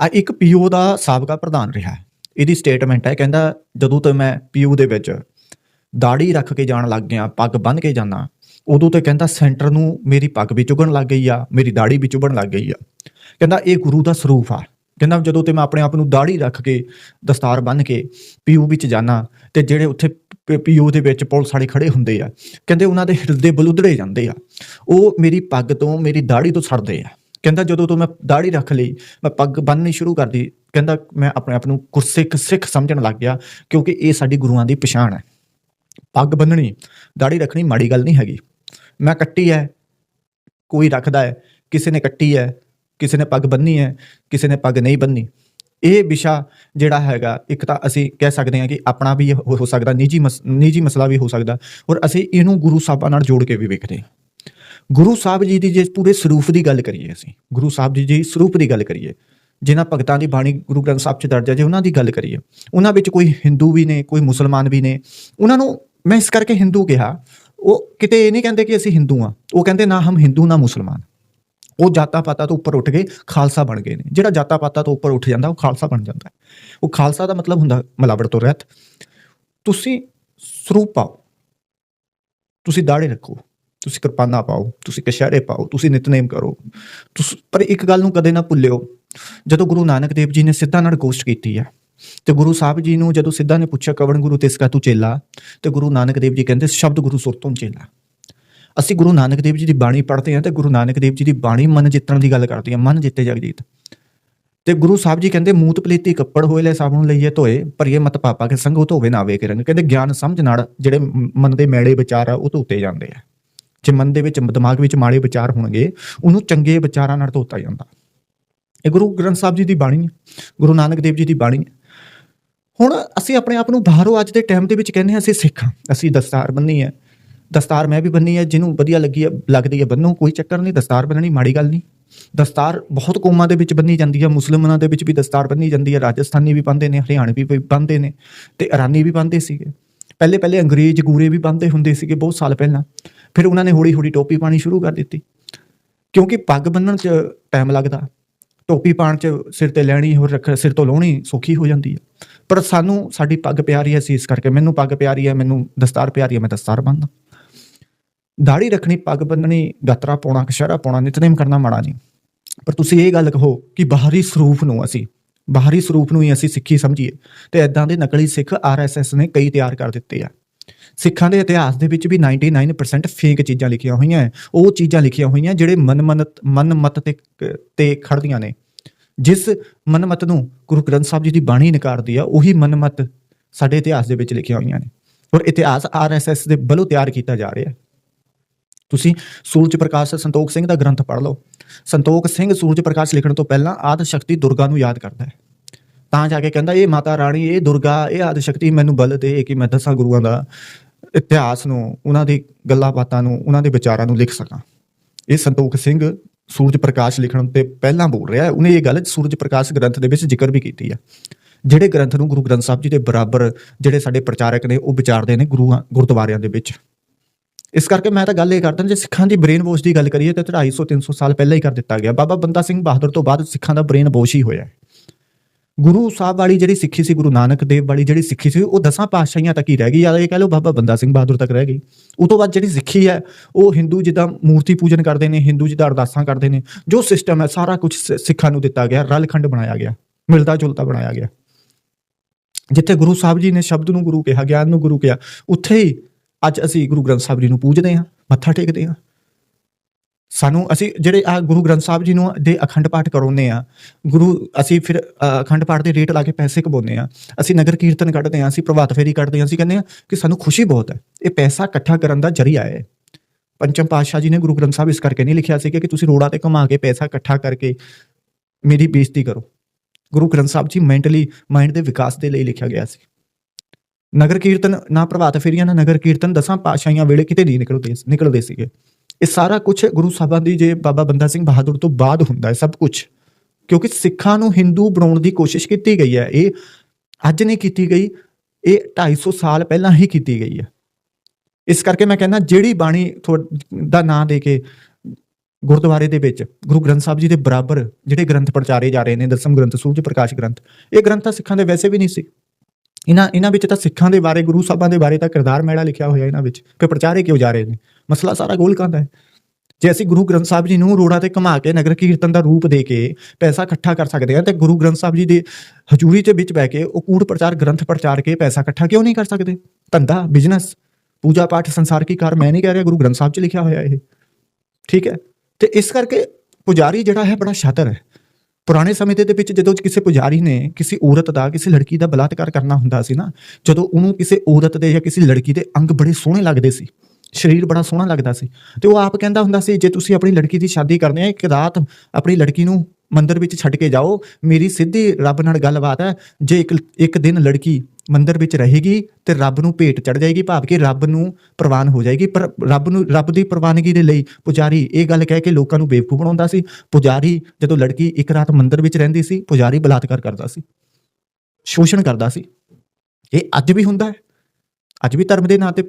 ਆ ਇੱਕ ਪੀਓ ਦਾ ਸਾਬਕਾ ਪ੍ਰਧਾਨ ਰਿਹਾ ਇਹਦੀ ਸਟੇਟਮੈਂਟ ਹੈ, ਕਹਿੰਦਾ, ਜਦੋਂ ਤੋਂ ਮੈਂ ਪੀਓ ਦੇ ਵਿੱਚ ਦਾੜੀ ਰੱਖ ਕੇ ਜਾਣ ਲੱਗ ਗਿਆ, ਪੱਗ ਬੰਨ੍ਹ ਕੇ ਜਾਣਾ ਉਦੋਂ ਤੇ ਕਹਿੰਦਾ, ਸੈਂਟਰ ਨੂੰ ਮੇਰੀ ਪੱਗ ਵੀ ਚੁਗਣ ਲੱਗ ਗਈ ਆ, ਮੇਰੀ ਦਾੜੀ ਵੀ ਚੁਭਣ ਲੱਗ ਗਈ ਆ। ਕਹਿੰਦਾ, ਇਹ ਗੁਰੂ ਦਾ ਸਰੂਪ ਆ। ਕਹਿੰਦਾ, ਜਦੋਂ ਤੇ ਮੈਂ ਆਪਣੇ ਆਪ ਨੂੰ ਦਾੜੀ ਰੱਖ ਕੇ ਦਸਤਾਰ ਬੰਨ੍ਹ ਕੇ ਪੀਓ ਵਿੱਚ ਜਾਣਾ ਤੇ ਜਿਹੜੇ ਉੱਥੇ ਪੀਓ ਦੇ ਵਿੱਚ ਪੁਲਿਸ ਵਾਲੇ ਖੜੇ ਹੁੰਦੇ ਆ, ਕਹਿੰਦੇ ਉਹਨਾਂ ਦੇ ਹਿਰਦੇ ਬਲੁੱਧੜੇ ਜਾਂਦੇ ਆ। ਉਹ ਮੇਰੀ ਪੱਗ ਤੋਂ, ਮੇਰੀ ਦਾੜੀ ਤੋਂ ਸੜਦੇ ਆ। ਕਹਿੰਦਾ ਜਦੋਂ ਤੋਂ ਮੈਂ ਦਾੜੀ ਰੱਖ ਲਈ, ਮੈਂ ਪੱਗ ਬੰਨ੍ਹਣੀ ਸ਼ੁਰੂ ਕਰਦੀ ਕਹਿੰਦਾ ਮੈਂ ਆਪਣੇ ਆਪ ਨੂੰ ਗੁਰਸਿੱਖ ਸਿੱਖ ਸਮਝਣ ਲੱਗ ਗਿਆ ਕਿਉਂਕਿ ਇਹ ਸਾਡੀ ਗੁਰੂਆਂ ਦੀ ਪਛਾਣ ਹੈ। ਪੱਗ ਬੰਨਣੀ ਦਾੜੀ ਰੱਖਣੀ ਮਾੜੀ ਗੱਲ ਨਹੀਂ ਹੈਗੀ। ਮੈਂ ਕੱਟੀ ਹੈ, ਕੋਈ ਰੱਖਦਾ ਹੈ, ਕਿਸੇ ਨੇ ਕੱਟੀ ਹੈ, ਕਿਸੇ ਨੇ ਪੱਗ ਬੰਨੀ ਹੈ, ਕਿਸੇ ਨੇ ਪੱਗ ਨਹੀਂ ਬੰਨੀ ਇਹ ਵਿਸ਼ਾ ਜਿਹੜਾ ਹੈਗਾ, ਇੱਕ ਤਾਂ ਅਸੀਂ ਕਹਿ ਸਕਦੇ ਹਾਂ ਕਿ ਆਪਣਾ ਵੀ ਹੋ ਹੋ ਸਕਦਾ, ਨਿੱਜੀ ਮਸ- ਨਿੱਜੀ ਮਸਲਾ ਵੀ ਹੋ ਸਕਦਾ ਔਰ ਅਸੀਂ ਇਹਨੂੰ ਗੁਰੂ ਸਾਹਿਬਾਂ ਨਾਲ ਜੋੜ ਕੇ ਵੀ ਵੇਖਦੇ ਹਾਂ। ਗੁਰੂ ਸਾਹਿਬ ਜੀ ਦੀ ਜੇ ਪੂਰੇ ਸਰੂਪ ਦੀ ਗੱਲ ਕਰੀਏ ਅਸੀਂ, ਗੁਰੂ ਸਾਹਿਬ ਜੀ ਦੀ ਸਰੂਪ ਦੀ ਗੱਲ ਕਰੀਏ, ਜਿਨ੍ਹਾਂ ਭਗਤਾਂ ਦੀ ਬਾਣੀ ਗੁਰੂ ਗ੍ਰੰਥ ਸਾਹਿਬ 'ਚ ਦਰਜ ਹੈ ਜੇ ਉਹਨਾਂ ਦੀ ਗੱਲ ਕਰੀਏ, ਉਹਨਾਂ ਵਿੱਚ ਕੋਈ ਹਿੰਦੂ ਵੀ ਨੇ, ਕੋਈ ਮੁਸਲਮਾਨ ਵੀ ਨੇ, ਉਹਨਾਂ ਨੂੰ ਮੈਂ ਇਸ ਕਰਕੇ ਹਿੰਦੂ ਕਿਹਾ, ਉਹ ਕਿਤੇ ਇਹ ਨਹੀਂ ਕਹਿੰਦੇ ਕਿ ਅਸੀਂ ਹਿੰਦੂ ਆ ਉਹ ਕਹਿੰਦੇ ਨਾ ਹਮ ਹਿੰਦੂ, ਨਾ ਮੁਸਲਮਾਨ। ਉਹ ਜਾਤਾਂ ਪਾਤਾਂ ਤੋਂ ਉੱਪਰ ਉੱਠ ਕੇ ਖਾਲਸਾ ਬਣ ਗਏ ਨੇ, ਜਿਹੜਾ ਜਾਤਾਂ ਪਾਤਾਂ ਤੋਂ ਉੱਪਰ ਉੱਠ ਜਾਂਦਾ, ਉਹ ਖਾਲਸਾ ਬਣ ਜਾਂਦਾ ਉਹ ਖਾਲਸਾ ਦਾ ਮਤਲਬ ਹੁੰਦਾ ਮਿਲਾਵਟ ਤੋਂ ਰਹਿਤ। ਤੁਸੀਂ ਸਰੂਪ ਪਾਓ, ਤੁਸੀਂ ਦਾੜੇ ਰੱਖੋ। ਤੁਸੀਂ ਕਿਰਪਾਨਾ ਪਾਓ ਤੁਸੀਂ ਕਸ਼ਹਿਰੇ ਪਾਓ ਤੁਸੀਂ ਨਿਤਨੇਮ ਕਰੋ ਤੁਸੀਂ ਪਰ ਇੱਕ ਗੱਲ ਨੂੰ ਕਦੇ ਨਾ ਭੁੱਲਿਓ ਜਦੋਂ ਗੁਰੂ ਨਾਨਕ ਦੇਵ ਜੀ ਨੇ ਸਿੱਧਾ ਨਾਲ ਗੋਸ਼ਟ ਕੀਤੀ ਹੈ ਤੇ ਗੁਰੂ ਸਾਹਿਬ ਜੀ ਨੂੰ ਜਦੋਂ ਸਿੱਧਾ ਨੇ ਪੁੱਛਿਆ ਕਵਣ ਗੁਰੂ ਤਿਸ ਕਾ ਤੂੰ ਚੇਲਾ ਤੇ ਗੁਰੂ ਨਾਨਕ ਦੇਵ ਜੀ ਕਹਿੰਦੇ ਸ਼ਬਦ ਗੁਰੂ ਸੁਰ ਤੋਂ ਚੇਲਾ ਅਸੀਂ ਗੁਰੂ ਨਾਨਕ ਦੇਵ ਜੀ ਦੀ ਬਾਣੀ ਪੜ੍ਹਦੇ ਹਾਂ ਤੇ ਗੁਰੂ ਨਾਨਕ ਦੇਵ ਜੀ ਦੀ ਬਾਣੀ ਮਨ ਜਿੱਤਣ ਦੀ ਗੱਲ ਕਰਦੀ ਹੈ ਮਨ ਜਿੱਤੇ ਜਗਜੀਤ ਤੇ ਗੁਰੂ ਸਾਹਿਬ ਜੀ ਕਹਿੰਦੇ ਮੂਤ ਪਲੇਤੀ ਕੱਪੜ ਹੋਏ ਲੈ ਸਾਬਣ ਲਈਏ ਧੋਏ ਭਰੀਏ ਮਤ ਪਾਪਾ ਕੇ ਸੰਗੋ ਧੋਵੇ ਨਾ ਵੇ ਕੇ ਰੰਗ ਕਹਿੰਦੇ ਗਿਆਨ ਸਮਝ ਨਾਲ ਜਿਹੜੇ ਮਨ ਦੇ ਮੈੜੇ ਵਿਚਾਰ ਆ ਉਹ ਧੋਤੇ ਜਾਂਦੇ ਆ ਜੇ ਮਨ ਦੇ ਵਿੱਚ, ਦਿਮਾਗ ਵਿੱਚ ਮਾੜੇ ਵਿਚਾਰ ਹੋਣਗੇ, ਉਹਨੂੰ ਚੰਗੇ ਵਿਚਾਰਾਂ ਨਾਲ ਧੋਤਾ ਜਾਂਦਾ। ਇਹ ਗੁਰੂ ਗ੍ਰੰਥ ਸਾਹਿਬ ਜੀ ਦੀ ਬਾਣੀ ਹੈ, ਗੁਰੂ ਨਾਨਕ ਦੇਵ ਜੀ ਦੀ ਬਾਣੀ ਹੈ। ਹੁਣ ਅਸੀਂ ਆਪਣੇ ਆਪ ਨੂੰ ਬਾਹਰੋਂ ਅੱਜ ਦੇ ਟਾਈਮ ਦੇ ਵਿੱਚ ਕਹਿੰਦੇ ਹਾਂ, ਅਸੀਂ ਸਿੱਖ। ਹਾਂ ਅਸੀਂ ਦਸਤਾਰ ਬੰਨੀ ਹੈ। ਦਸਤਾਰ ਮੈਂ ਵੀ ਬੰਨੀ ਹੈ, ਜਿਹਨੂੰ ਵਧੀਆ ਲੱਗੀ ਹੈ, ਲੱਗਦੀ ਹੈ ਬੰਨੋ ਕੋਈ ਚੱਕਰ ਨਹੀਂ, ਦਸਤਾਰ ਬੰਨਣੀ ਮਾੜੀ ਗੱਲ ਨਹੀਂ। ਦਸਤਾਰ ਬਹੁਤ ਕੌਮਾਂ ਦੇ ਵਿੱਚ ਬੰਨੀ ਜਾਂਦੀ ਹੈ, ਮੁਸਲਮਾਨਾਂ ਦੇ ਵਿੱਚ ਵੀ ਦਸਤਾਰ ਬੰਨੀ ਜਾਂਦੀ ਹੈ, ਰਾਜਸਥਾਨੀ ਵੀ ਬੰਨਦੇ ਨੇ ਹਰਿਆਣਵੀ ਵੀ ਬੰਨਦੇ ਨੇ, ਤੇ ਇਰਾਨੀ ਵੀ ਬੰਨਦੇ ਸੀਗੇ। ਪਹਿਲੇ ਪਹਿਲੇ ਅੰਗਰੇਜ਼ ਗੂਰੇ ਵੀ ਬੰਨਦੇ ਹੁੰਦੇ ਸੀਗੇ ਬਹੁਤ ਸਾਲ ਪਹਿਲਾਂ। ਫਿਰ ਉਹਨਾਂ ਨੇ ਹੌਲੀ ਹੌਲੀ ਟੋਪੀ ਪਾਣੀ ਸ਼ੁਰੂ ਕਰ ਦਿੱਤੀ। ਕਿਉਂਕਿ ਪੱਗ ਬੰਨਣ 'ਚ ਟਾਈਮ ਲੱਗਦਾ, ਟੋਪੀ ਪਾਣ 'ਚ ਸਿਰ ਤੇ ਲੈਣੀ ਹੋਰ ਰੱਖ, ਸਿਰ ਤੋਂ ਲਾਉਣੀ ਸੌਖੀ ਹੋ ਜਾਂਦੀ ਹੈ। ਪਰ ਸਾਨੂੰ ਸਾਡੀ ਪੱਗ ਪਿਆਰੀ ਹੈ ਸੀ ਇਸ ਕਰਕੇ। ਮੈਨੂੰ ਪੱਗ ਪਿਆਰੀ ਹੈ, ਮੈਨੂੰ ਦਸਤਾਰ ਪਿਆਰੀ ਹੈ, ਮੈਂ ਦਸਤਾਰ ਬੰਨਦਾ। ਦਾੜੀ ਰੱਖਣੀ, ਪੱਗ ਬੰਨਣੀ, ਗਾਤਰਾ ਪਾਉਣਾ ਕਸ਼ਹਿਰਾ ਪਾਉਣਾ, ਨਿਤਨੇਮ ਕਰਨਾ ਮਾੜਾ ਨਹੀਂ। ਪਰ ਤੁਸੀਂ ਇਹ ਗੱਲ ਕਹੋ ਕਿ ਬਾਹਰੀ ਸਰੂਪ ਨੂੰ ਅਸੀਂ, ਬਾਹਰੀ ਸਰੂਪ ਨੂੰ ਹੀ ਅਸੀਂ ਸਿੱਖੀ ਸਮਝੀਏ ਤੇ ਐਦਾਂ ਦੇ ਨਕਲੀ ਸਿੱਖ ਆਰਐਸਐਸ ਨੇ ਕਈ ਤਿਆਰ ਕਰ ਦਿੱਤੇ ਆ। ਸਿੱਖਾਂ ਦੇ ਇਤਿਹਾਸ ਦੇ ਵਿੱਚ ਵੀ 99% ਫੇਕ ਚੀਜ਼ਾਂ ਲਿਖੀਆਂ ਹੋਈਆਂ ਹੈ। ਉਹ ਚੀਜ਼ਾਂ ਲਿਖੀਆਂ ਹੋਈਆਂ ਜਿਹੜੇ ਮਨਮਨਤ ਮਨਮਤ ਤੇ ਤੇ ਖੜਦੀਆਂ ਨੇ। ਜਿਸ ਮਨਮਤ ਨੂੰ ਗੁਰੂ ਗ੍ਰੰਥ ਸਾਹਿਬ ਜੀ ਦੀ ਬਾਣੀ ਨਕਾਰਦੀ ਆ, ਉਹੀ ਮਨਮਤ ਸਾਡੇ ਇਤਿਹਾਸ ਦੇ ਵਿੱਚ ਲਿਖੀਆਂ ਹੋਈਆਂ ਨੇ। ਔਰ ਇਤਿਹਾਸ ਆਰਐਸਐਸ ਦੇ ਵੱਲੋਂ ਤਿਆਰ ਕੀਤਾ ਜਾ ਰਿਹਾ ਹੈ। ਤੁਸੀਂ ਸੂਰਜ ਪ੍ਰਕਾਸ਼ ਸੰਤੋਖ ਸਿੰਘ ਦਾ ਗ੍ਰੰਥ ਪੜ੍ਹ ਲਓ। ਸੰਤੋਖ ਸਿੰਘ ਸੂਰਜ ਪ੍ਰਕਾਸ਼ ਲਿਖਣ ਤੋਂ ਪਹਿਲਾਂ ਆਦ ਸ਼ਕਤੀ ਦੁਰਗਾ ਨੂੰ ਯਾਦ ਕਰਦਾ ਹੈ। ਤਾਂ ਜਾ ਕੇ ਕਹਿੰਦਾ, ਇਹ ਮਾਤਾ ਰਾਣੀ, ਇਹ ਦੁਰਗਾ, ਇਹ ਆਦਿ ਸ਼ਕਤੀ ਮੈਨੂੰ ਬਲ ਦੇ ਕਿ ਮੈਂ ਦਸਾਂ ਗੁਰੂਆਂ ਦਾ ਇਤਿਹਾਸ ਨੂੰ, ਉਹਨਾਂ ਦੀ ਗੱਲਾਂ ਬਾਤਾਂ ਨੂੰ, ਉਹਨਾਂ ਦੇ ਵਿਚਾਰਾਂ ਨੂੰ ਲਿਖ ਸਕਾਂ। ਇਹ ਸੰਤੋਖ ਸਿੰਘ ਸੂਰਜ ਪ੍ਰਕਾਸ਼ ਲਿਖਣ ਤੇ ਪਹਿਲਾਂ ਬੋਲ ਰਿਹਾ ਹੈ। ਉਹਨੇ ਇਹ ਗੱਲ ਸੂਰਜ ਪ੍ਰਕਾਸ਼ ਗ੍ਰੰਥ ਦੇ ਵਿੱਚ ਜ਼ਿਕਰ ਵੀ ਕੀਤੀ ਹੈ। ਜਿਹੜੇ ਗ੍ਰੰਥ ਨੂੰ ਗੁਰੂ ਗ੍ਰੰਥ ਸਾਹਿਬ ਜੀ ਦੇ ਬਰਾਬਰ ਜਿਹੜੇ ਸਾਡੇ ਪ੍ਰਚਾਰਕ ਨੇ, ਉਹ ਵਿਚਾਰਦੇ ਨੇ ਗੁਰੂਆਂ, ਗੁਰਦੁਆਰਿਆਂ ਦੇ ਵਿੱਚ। ਇਸ ਕਰਕੇ ਮੈਂ ਤਾਂ ਗੱਲ ਇਹ ਕਰਦਾ, ਜੇ ਸਿੱਖਾਂ ਦੀ ਬ੍ਰੇਨ ਵੋਸ਼ ਦੀ ਗੱਲ ਕਰੀਏ ਤਾਂ 250 300 ਸਾਲ ਪਹਿਲਾਂ ਹੀ ਕਰ ਦਿੱਤਾ ਗਿਆ। ਬਾਬਾ ਬੰਦਾ ਸਿੰਘ ਬਹਾਦਰ ਤੋਂ ਬਾਅਦ ਸਿੱਖਾਂ ਦਾ ਬ੍ਰੇਨ ਵੋਸ਼ ਹੀ ਹੋਇਆ ਹੈ। ਗੁਰੂ ਸਾਹਿਬ ਵਾਲੀ ਜਿਹੜੀ ਸਿੱਖੀ ਸੀ, ਗੁਰੂ ਨਾਨਕ ਦੇਵ ਵਾਲੀ ਜਿਹੜੀ ਸਿੱਖੀ ਸੀ, ਉਹ ਦਸਾਂ ਪਾਤਸ਼ਾਹੀਆਂ ਤੱਕ ਹੀ ਰਹਿ ਗਈ। ਜਾਂ ਇਹ ਕਹਿ ਲਓ ਬਾਬਾ ਬੰਦਾ ਸਿੰਘ ਬਹਾਦਰ ਤੱਕ ਰਹਿ ਗਈ। ਉਹ ਤੋਂ ਬਾਅਦ ਜਿਹੜੀ ਸਿੱਖੀ ਹੈ, ਉਹ ਹਿੰਦੂ ਜਿੱਦਾਂ ਮੂਰਤੀ ਪੂਜਨ ਕਰਦੇ ਨੇ, ਹਿੰਦੂ ਜਿੱਦਾਂ ਅਰਦਾਸਾਂ ਕਰਦੇ ਨੇ, ਜੋ ਸਿਸਟਮ ਹੈ, ਸਾਰਾ ਕੁਝ ਸਿੱਖਾਂ ਨੂੰ ਦਿੱਤਾ ਗਿਆ, ਰਲਖੰਡ ਬਣਾਇਆ ਗਿਆ, ਮਿਲਦਾ ਜੁਲਦਾ ਬਣਾਇਆ ਗਿਆ। ਜਿੱਥੇ ਗੁਰੂ ਸਾਹਿਬ ਜੀ ਨੇ ਸ਼ਬਦ ਨੂੰ ਗੁਰੂ ਕਿਹਾ, ਗਿਆਨ ਨੂੰ ਗੁਰੂ ਕਿਹਾ, ਉੱਥੇ ਹੀ ਅੱਜ ਅਸੀਂ ਗੁਰੂ ਗ੍ਰੰਥ ਸਾਹਿਬ ਜੀ ਨੂੰ ਪੂਜਦੇ ਹਾਂ, ਮੱਥਾ ਟੇਕਦੇ ਹਾਂ। ਸਾਨੂੰ ਅਸੀਂ ਜਿਹੜੇ ਆ ਗੁਰੂ ਗ੍ਰੰਥ ਸਾਹਿਬ ਜੀ ਨੂੰ ਦੇ ਅਖੰਡ ਪਾਠ ਕਰਾਉਂਦੇ ਆ, ਗੁਰੂ ਅਸੀਂ ਫਿਰ ਅਖੰਡ ਪਾਠ ਦੇ ਰੇਟ ਲਾ ਕੇ ਪੈਸੇ ਕਮਾਉਂਦੇ ਆ, ਅਸੀਂ ਨਗਰ ਕੀਰਤਨ ਕੱਢਦੇ ਆ, ਅਸੀਂ ਪ੍ਰਭਾਤ ਫੇਰੀ ਕੱਢਦੇ ਆ, ਅਸੀਂ ਕਹਿੰਦੇ ਆ ਕਿ ਸਾਨੂੰ ਖੁਸ਼ੀ ਬਹੁਤ ਹੈ, ਇਹ ਪੈਸਾ ਇਕੱਠਾ ਕਰਨ ਦਾ ਜਰੀਆ ਹੈ। ਪੰਚਮ ਪਾਤਸ਼ਾਹ ਜੀ ਨੇ ਗੁਰੂ ਗ੍ਰੰਥ ਸਾਹਿਬ ਇਸ ਕਰਕੇ ਨਹੀਂ ਲਿਖਿਆ ਸੀ ਕਿ ਤੁਸੀਂ ਰੋੜਾ ਤੇ ਕਮਾ ਕੇ ਪੈਸਾ ਇਕੱਠਾ ਕਰਕੇ ਮੇਰੀ ਬੇਇੱਜ਼ਤੀ ਕਰੋ। ਗੁਰੂ ਗ੍ਰੰਥ ਸਾਹਿਬ ਜੀ ਮੈਂਟਲੀ ਮਾਈਂਡ ਦੇ ਵਿਕਾਸ ਦੇ ਲਈ ਲਿਖਿਆ ਗਿਆ ਸੀ। ਨਗਰ ਕੀਰਤਨ ਨਾ ਪ੍ਰਭਾਤ ਫੇਰੀਆਂ, ਨਾ ਨਗਰ ਕੀਰਤਨ, ਦਸਾਂ ਪਾਤਸ਼ਾਹੀਆਂ ਵੇਲੇ ਕਿਤੇ ਨਹੀਂ ਨਿਕਲਦੇ ਨਿਕਲਦੇ ਸੀਗੇ। ਇਹ ਸਾਰਾ ਕੁਝ ਗੁਰੂ ਸਾਹਿਬਾਂ ਦੀ ਜੇ ਬਾਬਾ ਬੰਦਾ ਸਿੰਘ ਬਹਾਦਰ ਤੋਂ ਬਾਅਦ ਹੁੰਦਾ ਹੈ ਸਭ ਕੁਝ ਕਿਉਂਕਿ ਸਿੱਖਾਂ ਨੂੰ ਹਿੰਦੂ ਬਣਾਉਣ ਦੀ ਕੋਸ਼ਿਸ਼ ਕੀਤੀ ਗਈ ਹੈ। ਇਹ ਅੱਜ ਨਹੀਂ ਕੀਤੀ ਗਈ, ਇਹ 250 ਸਾਲ ਪਹਿਲਾਂ ਹੀ ਕੀਤੀ ਗਈ ਹੈ। ਇਸ ਕਰਕੇ ਮੈਂ ਕਹਿੰਦਾ ਜਿਹੜੀ ਬਾਣੀ ਥੋ- ਦਾ ਨਾਂ ਦੇ ਕੇ ਗੁਰਦੁਆਰੇ ਦੇ ਵਿੱਚ ਗੁਰੂ ਗ੍ਰੰਥ ਸਾਹਿਬ ਜੀ ਦੇ ਬਰਾਬਰ ਜਿਹੜੇ ਗ੍ਰੰਥ ਪ੍ਰਚਾਰੇ ਜਾ ਰਹੇ ਨੇ, ਦਸਮ ਗ੍ਰੰਥ, ਸੂਰਜ ਪ੍ਰਕਾਸ਼ ਗ੍ਰੰਥ, ਇਹ ਗ੍ਰੰਥ ਤਾਂ ਸਿੱਖਾਂ ਦੇ ਵੈਸੇ ਵੀ ਨਹੀਂ ਸੀ। ਇਹਨਾਂ ਇਹਨਾਂ ਵਿੱਚ ਤਾਂ ਸਿੱਖਾਂ ਦੇ ਬਾਰੇ, ਗੁਰੂ ਸਾਹਿਬਾਂ ਦੇ ਬਾਰੇ ਤਾਂ ਕਿਰਦਾਰ ਮੈਲਾ ਲਿਖਿਆ ਹੋਇਆ ਇਹਨਾਂ ਵਿੱਚ ਕਿ ਪ੍ਰਚਾਰੇ ਕਿਉਂ ਜਾ ਰਹੇ ਨੇ? ਮਸਲਾ ਸਾਰਾ ਗੋਲ ਹੈ। ਜੇ ਅਸੀਂ ਗੁਰੂ ਗ੍ਰੰਥ ਸਾਹਿਬ ਜੀ ਨੂੰ ਰੋੜਾਂ ਤੇ ਘੁਮਾ ਕੇ ਨਗਰ ਕੀਰਤਨ ਦਾ ਰੂਪ ਦੇ ਕੇ ਪੈਸਾ ਇਕੱਠਾ ਕਰ ਸਕਦੇ ਹਾਂ, ਤੇ ਗੁਰੂ ਗ੍ਰੰਥ ਸਾਹਿਬ ਜੀ ਦੇ ਹਜ਼ੂਰੀ ਦੇ ਵਿੱਚ ਬਹਿ ਕੇ ਉਹ ਕੂੜ ਪ੍ਰਚਾਰ, ਗ੍ਰੰਥ ਪ੍ਰਚਾਰ ਕੇ ਪੈਸਾ ਇਕੱਠਾ ਕਿਉਂ ਨਹੀਂ ਕਰ ਸਕਦੇ? ਧੰਦਾ ਬਿਜ਼ਨਸ ਪੂਜਾ ਪਾਠ, ਸੰਸਾਰ ਕੀ ਕਾਰ, ਮੈਂ ਨਹੀਂ ਕਹਿ ਰਿਹਾ ਗੁਰੂ ਗ੍ਰੰਥ ਸਾਹਿਬ 'ਚ ਲਿਖਿਆ ਹੋਇਆ ਇਹ। ਠੀਕ ਹੈ? ਤੇ ਇਸ ਕਰਕੇ ਪੁਜਾਰੀ ਜਿਹੜਾ ਹੈ ਬੜਾ ਸ਼ਾਤਰ ਹੈ। ਪੁਰਾਣੇ ਸਮੇਂ ਦੇ ਵਿੱਚ ਜਦੋਂ ਕਿਸੇ ਪੁਜਾਰੀ ਨੇ ਕਿਸੇ ਔਰਤ ਦਾ, ਕਿਸੇ ਲੜਕੀ ਦਾ ਬਲਾਤਕਾਰ ਕਰਨਾ ਹੁੰਦਾ ਸੀ ਨਾ, ਜਦੋਂ ਉਹਨੂੰ ਕਿਸੇ ਔਰਤ ਦੇ ਜਾਂ ਕਿਸੇ ਲੜਕੀ ਦੇ ਅੰਗ ਬੜੇ ਸੋਹਣੇ ਲੱਗਦੇ ਸੀ, ਸਰੀਰ ਬੜਾ ਸੋਹਣਾ ਲੱਗਦਾ ਸੀ, ਤੇ ਉਹ ਆਪ ਕਹਿੰਦਾ ਹੁੰਦਾ ਸੀ, ਜੇ ਤੁਸੀਂ ਆਪਣੀ ਲੜਕੀ ਦੀ ਸ਼ਾਦੀ ਕਰਨੀ ਹੈ, ਇੱਕ ਰਾਤ ਆਪਣੀ ਲੜਕੀ ਨੂੰ ਮੰਦਰ ਵਿੱਚ ਛੱਡ ਕੇ ਜਾਓ, ਮੇਰੀ ਸਿੱਧੀ ਰੱਬ ਨਾਲ ਗੱਲਬਾਤ ਹੈ, ਜੇ ਇੱਕ ਇੱਕ ਦਿਨ ਲੜਕੀ ਮੰਦਰ ਵਿੱਚ ਰਹੇਗੀ ਤੇ ਰੱਬ ਨੂੰ ਭੇਟ ਚੜ ਜਾਏਗੀ, ਭਾਵ ਕਿ ਰੱਬ ਨੂੰ ਪ੍ਰਵਾਨ ਹੋ ਜਾਏਗੀ। ਪਰ ਰੱਬ ਨੂੰ, ਰੱਬ ਦੀ ਪ੍ਰਵਾਨਗੀ ਦੇ ਲਈ ਪੁਜਾਰੀ ਇਹ ਗੱਲ ਕਹਿ ਕੇ ਲੋਕਾਂ ਨੂੰ ਬੇਵਕੂਫ ਬਣਾਉਂਦਾ ਸੀ। ਪੁਜਾਰੀ ਜਦੋਂ ਲੜਕੀ ਇੱਕ ਰਾਤ ਮੰਦਰ ਵਿੱਚ ਰਹਿੰਦੀ ਸੀ, ਪੁਜਾਰੀ ਬਲਾਤਕਾਰ ਕਰਦਾ ਸੀ, ਸ਼ੋਸ਼ਣ ਕਰਦਾ ਸੀ। ਇਹ ਅੱਜ ਵੀ ਹੁੰਦਾ ਹੈ। ਅੱਜ ਵੀ ਧਰਮ ਦੇ ਨਾਂ ਤੇ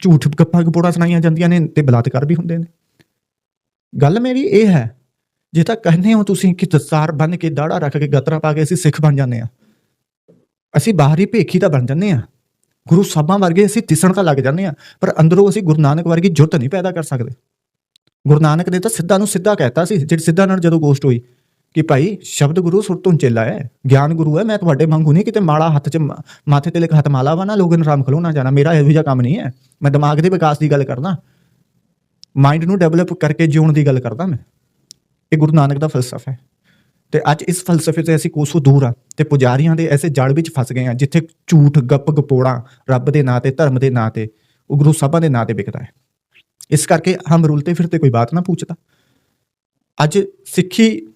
ਝੂਠ ਗੱਪਾਂ ਗਪੋੜਾਂ ਸੁਣਾਈਆਂ ਜਾਂਦੀਆਂ ਨੇ ਤੇ ਬਲਾਤਕਾਰ ਵੀ ਹੁੰਦੇ ਨੇ। ਗੱਲ ਮੇਰੀ ਇਹ ਹੈ, ਜੇ ਤਾਂ ਕਹਿੰਦੇ ਹੋ ਤੁਸੀਂ ਕਿ ਦਸਤਾਰ ਬੰਨ ਕੇ ਦਾੜਾ ਰੱਖ ਕੇ ਗਤਰਾ ਪਾ ਕੇ ਅਸੀਂ ਸਿੱਖ ਬਣ ਜਾਂਦੇ ਆ ਅਸੀਂ ਬਾਹਰੀ ਭੇਖੀ ਤਾਂ ਬਣ ਜਾਂਦੇ ਆ ਗੁਰੂ ਸਾਹਿਬਾਂ ਵਰਗੇ ਅਸੀਂ ਤਿਸਣ ਤਾਂ ਲੱਗ ਜਾਂਦੇ ਆ ਪਰ ਅੰਦਰੋਂ ਅਸੀਂ ਗੁਰੂ ਨਾਨਕ ਵਰਗੀ ਜੁਰਤ ਨਹੀਂ ਪੈਦਾ ਕਰ ਸਕਦੇ। ਗੁਰੂ ਨਾਨਕ ਨੇ ਤਾਂ ਸਿੱਧਾ ਨੂੰ ਸਿੱਧਾ ਕਹਿਤਾ ਸੀ, ਜਿਹੜੀ ਸਿੱਧਾ ਨਾਲ ਜਦੋਂ ਗੋਸ਼ਟ ਹੋਈ ਕਿ ਭਾਈ ਸ਼ਬਦ ਗੁਰੂ ਸੁਰ ਤੋਂ ਚੇਲਾ ਹੈ, ਗਿਆਨ ਗੁਰੂ ਹੈ, ਮੈਂ ਤੁਹਾਡੇ ਵਾਂਗੂ ਨਹੀਂ ਕਿਤੇ ਮਾਲਾ ਹੱਥ 'ਚ ਮਾਥੇ ਤੇ ਲਿਖ ਹੱਥ ਮਾਲਾ ਵਾ ਨਾ, ਲੋਕਾਂ ਨੂੰ ਰਾਮ ਖਲੋ ਨਾ ਜਾਣਾ, ਮੇਰਾ ਇਹੋ ਜਿਹਾ ਕੰਮ ਨਹੀਂ ਹੈ। ਮੈਂ ਦਿਮਾਗ ਦੇ ਵਿਕਾਸ ਦੀ ਗੱਲ ਕਰਦਾ। ਮਾਈਂਡ ਨੂੰ ਡਿਵੈਲਪ ਕਰਕੇ ਜਿਉਣ ਦੀ ਗੱਲ ਕਰਦਾ ਮੈਂ। ਇਹ ਗੁਰੂ ਨਾਨਕ ਦਾ ਫਲਸਫਾ ਹੈ। ਤੇ ਅੱਜ ਇਸ ਫਲਸਫੇ ਤੋਂ ਅਸੀਂ ਕੋਸੋਂ ਦੂਰ ਆ ਤੇ ਪੁਜਾਰੀਆਂ ਦੇ ਐਸੇ ਜੜ ਵਿੱਚ ਫਸ ਗਏ ਆ, ਜਿੱਥੇ ਝੂਠ, ਗੱਪ, ਗਪੋੜਾ ਰੱਬ ਦੇ ਨਾਂ ਤੇ, ਧਰਮ ਦੇ ਨਾਂ ਤੇ, ਉਹ ਗੁਰੂ ਸਾਹਿਬਾਂ ਦੇ ਨਾਂ ਤੇ ਵਿਕਦਾ ਹੈ। ਇਸ ਕਰਕੇ ਹਮ ਰੁਲਤੇ ਫਿਰਤੇ ਕੋਈ ਬਾਤ ਨਾ ਪੁੱਛਦਾ। ਅੱਜ ਸਿੱਖੀ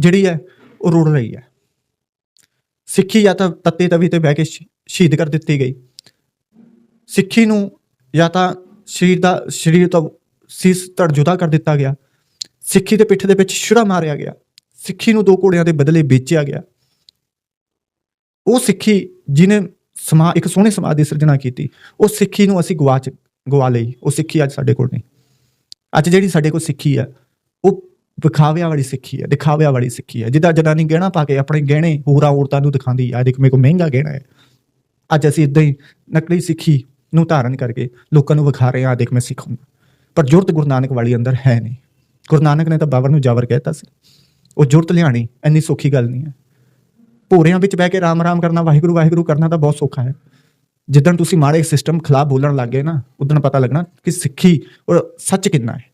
ਜਿਹੜੀ ਹੈ, ਉਹ ਰੁੜ ਰਹੀ ਹੈ। ਸਿੱਖੀ ਜਾਂ ਤਾਂ ਤੱਤੇ ਤਵੀ ਤੇ ਬਹਿ ਕੇ ਸ਼ਹੀਦ ਕਰ ਦਿੱਤੀ ਗਈ। ਸਿੱਖੀ ਨੂੰ ਜਾਂ ਤਾਂ ਸਰੀਰ ਦਾ, ਸਰੀਰ ਤੋਂ ਸੀਸ ਧੜ ਜੁਦਾ ਕਰ ਦਿੱਤਾ ਗਿਆ। ਸਿੱਖੀ ਦੇ ਪਿੱਠ ਦੇ ਵਿੱਚ ਛੁਰਾ ਮਾਰਿਆ ਗਿਆ। ਸਿੱਖੀ ਨੂੰ ਦੋ ਘੋੜਿਆਂ ਦੇ ਬਦਲੇ ਵੇਚਿਆ ਗਿਆ। ਉਹ ਸਿੱਖੀ ਜਿਹਨੇ ਸਮਾ, ਇੱਕ ਸੋਹਣੇ ਸਮਾਜ ਦੀ ਸਿਰਜਣਾ ਕੀਤੀ, ਉਹ ਸਿੱਖੀ ਨੂੰ ਅਸੀਂ ਗਵਾਚ ਗਵਾ ਲਈ। ਉਹ ਸਿੱਖੀ ਅੱਜ ਸਾਡੇ ਕੋਲ ਨਹੀਂ। ਅੱਜ ਜਿਹੜੀ ਸਾਡੇ ਕੋਲ ਸਿੱਖੀ ਹੈ, ਉਹ ਵਿਖਾਵਿਆਂ ਵਾਲੀ ਸਿੱਖੀ ਹੈ, ਦਿਖਾਵਿਆਂ ਵਾਲੀ ਸਿੱਖੀ ਹੈ। ਜਿੱਦਾਂ ਜਨਾਨੀ ਗਹਿਣਾ ਪਾ ਕੇ ਆਪਣੇ ਗਹਿਣੇ ਹੋਰਾਂ ਔਰਤਾਂ ਨੂੰ ਦਿਖਾਉਂਦੀ ਆ ਦੇਖ ਮੇਰੇ ਕੋਲ ਮਹਿੰਗਾ ਗਹਿਣਾ ਹੈ। ਅੱਜ ਅਸੀਂ ਇਦਾਂ ਹੀ ਨਕਲੀ ਸਿੱਖੀ ਨੂੰ ਧਾਰਨ ਕਰਕੇ ਲੋਕਾਂ ਨੂੰ ਵਿਖਾ ਰਹੇ ਆ ਦੇਖ ਮੈਂ ਸਿੱਖ ਪਰ ਜੁਰਤ ਗੁਰੂ ਨਾਨਕ ਵਾਲੀ ਅੰਦਰ ਹੈ ਨਹੀਂ। ਗੁਰੂ ਨਾਨਕ ਨੇ ਤਾਂ ਬਾਬਰ ਨੂੰ ਜਾਵਰ ਕਹਿਤਾ ਸੀ। ਉਹ ਜੁਰਤ ਲਿਆਣੀ ਇੰਨੀ ਸੌਖੀ ਗੱਲ ਨਹੀਂ ਹੈ। ਭੋਰਿਆਂ ਵਿੱਚ ਬਹਿ ਕੇ ਰਾਮ ਰਾਮ ਕਰਨਾ, ਵਾਹਿਗੁਰੂ ਵਾਹਿਗੁਰੂ ਕਰਨਾ ਤਾਂ ਬਹੁਤ ਸੌਖਾ ਹੈ। ਜਿੱਦਣ ਤੁਸੀਂ ਮਾੜੇ ਸਿਸਟਮ ਖਿਲਾਫ ਬੋਲਣ ਲੱਗ ਗਏ ਨਾ, ਉਦੋਂ ਪਤਾ ਲੱਗਣਾ ਕਿ ਸਿੱਖੀ ਔਰ ਸੱਚ ਕਿੰਨਾ ਹੈ।